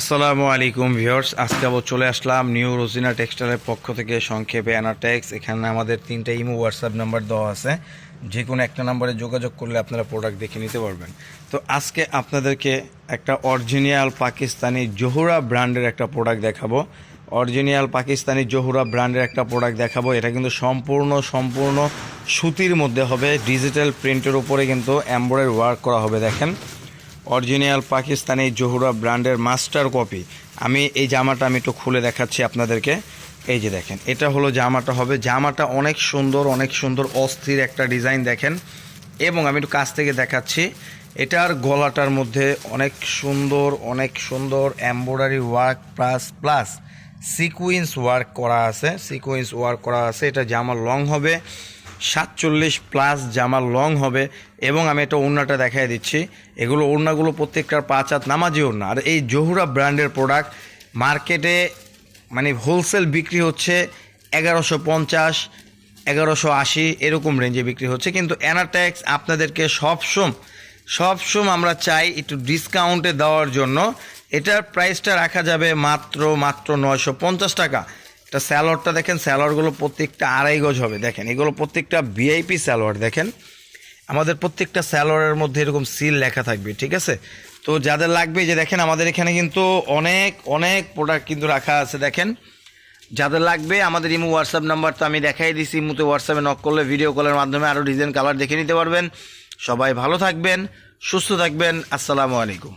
আসসালামু আলাইকুম ভিউয়ার্স, আজকে আবার চলে আসলাম নিউ রোজিনা টেক্সটাইলের পক্ষ থেকে সংক্ষেপে অ্যানাটেক্স এখানে আমাদের তিনটা ইমো হোয়াটসঅ্যাপ নাম্বার দেওয়া আছে। যে কোনো একটা নাম্বারে যোগাযোগ করলে আপনারা প্রোডাক্ট দেখে নিতে পারবেন। তো আজকে আপনাদেরকে একটা অরিজিনাল পাকিস্তানি জোহরা ব্র্যান্ডের একটা প্রোডাক্ট দেখাবো। অরিজিনাল পাকিস্তানি জোহরা ব্র্যান্ডের একটা প্রোডাক্ট দেখাবো। এটা কিন্তু সম্পূর্ণ সম্পূর্ণ সুতির মধ্যে হবে। ডিজিটাল প্রিন্টের উপরে কিন্তু এমব্রয়েড ওয়ার্ক করা হবে, দেখেন। অরিজিনাল পাকিস্তানি জহুরা ব্র্যান্ডের মাস্টার কপি। আমি এই জামাটা আমি একটু খুলে দেখাচ্ছি আপনাদেরকে। এই যে দেখেন, এটা হলো জামাটা হবে। জামাটা অনেক সুন্দর অনেক সুন্দর, অস্থির একটা ডিজাইন দেখেন। এবং আমি একটু কাছ থেকে দেখাচ্ছি, এটার গলাটার মধ্যে অনেক সুন্দর অনেক সুন্দর embroidery work plus plus sequence work করা আছে। সিকুয়েন্স ওয়ার্ক করা আছে। এটা জামা লং হবে। সাতচল্লিশ প্লাস জামা লং হবে এবং আমি একটা ওড়নাটা দেখাই দিচ্ছি। এগুলো ওড়নাগুলো প্রত্যেকটার পাঁচ হাত নামাজি ওড়না। আর এই জহুরা ব্র্যান্ডের প্রোডাক্ট মার্কেটে মানে হোলসেল বিক্রি হচ্ছে এগারোশো পঞ্চাশ, এগারোশো আশি, এরকম রেঞ্জে বিক্রি হচ্ছে। কিন্তু অ্যানাট্যাক্স আপনাদেরকে সবসম সবসম আমরা চাই একটু ডিসকাউন্টে দেওয়ার জন্য। এটার প্রাইসটা রাখা যাবে মাত্র মাত্র নয়শো পঞ্চাশ টাকা। এটা স্যালোয়ারটা দেখেন স্যালোয়ারগুলো প্রত্যেকটা আড়াই গজ হবে, দেখেন। এগুলো প্রত্যেকটা ভিআইপি স্যালোয়ার দেখেন। আমাদের প্রত্যেকটা স্যালোয়ারের মধ্যে এরকম সিল লেখা থাকবে, ঠিক আছে? তো যাদের লাগবে যে দেখেন, আমাদের এখানে কিন্তু অনেক অনেক প্রোডাক্ট কিন্তু রাখা আছে, দেখেন। যাদের লাগবে, আমাদের ইমো হোয়াটসঅ্যাপ নাম্বার তো আমি দেখাই দিছি, ইমুতে হোয়াটসঅ্যাপে নক করলে ভিডিও কলের মাধ্যমে আরও ডিজাইন কালার দেখে নিতে পারবেন। সবাই ভালো থাকবেন, সুস্থ থাকবেন, আসসালামু আলাইকুম।